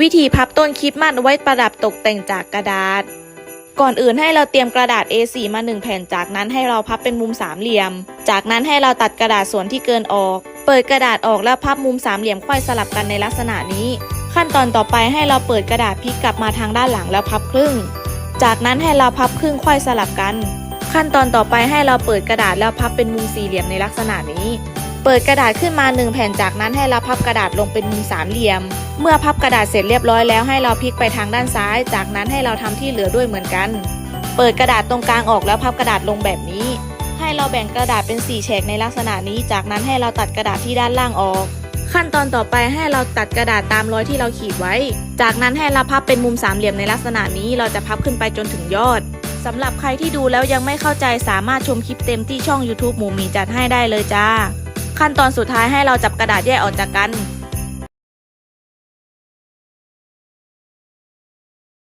วิธีพับต้นคริดมัดไว้ประดับตกแต่งจากกระดาษ ก่อนอื่นให้เราเตรียมกระดาษ A4 มา 1 แผ่น จากนั้นให้เราพับเป็นมุมสามเหลี่ยม จากนั้นให้เราตัดกระดาษส่วนที่เกินออก เปิดกระดาษออกแล้วพับมุมสามเหลี่ยมค่อยสลับกันในลักษณะนี้ ขั้นตอนต่อไปให้เราเปิดกระดาษพลิกกลับมาทางด้านหลังแล้วพับครึ่ง จากนั้นให้เราพับครึ่งค่อยสลับกัน ขั้นตอนต่อไปให้เราเปิดกระดาษแล้วพับเป็นมุมสี่เหลี่ยมในลักษณะนี้ เปิดกระดาษขึ้นมาหนึ่งแผ่นจากนั้นให้เราพับกระดาษลงเป็นมุมสามเหลี่ยม เมื่อพับกระดาษเสร็จเรียบร้อยแล้วให้เราพลิกไปทางด้านซ้าย จากนั้นให้เราทำที่เหลือด้วยเหมือนกัน เปิดกระดาษตรงกลางออกแล้วพับกระดาษลงแบบนี้ ให้เราแบ่งกระดาษเป็น 4 แฉกในลักษณะนี้ จากนั้นให้เราตัดกระดาษที่ด้านล่างออก ขั้นตอนต่อไปให้เราตัดกระดาษตามรอยที่เราขีดไว้ จากนั้นให้เราพับเป็นมุมสามเหลี่ยมในลักษณะนี้ เราจะพับขึ้นไปจนถึงยอดสำหรับใครที่ดูแล้วยังไม่เข้าใจสามารถชมคลิปเต็มที่ช่อง YouTube หมูมีจัดให้ได้เลยจ้า ขั้นตอนสุดท้ายให้เราจับกระดาษแยกออกจากกัน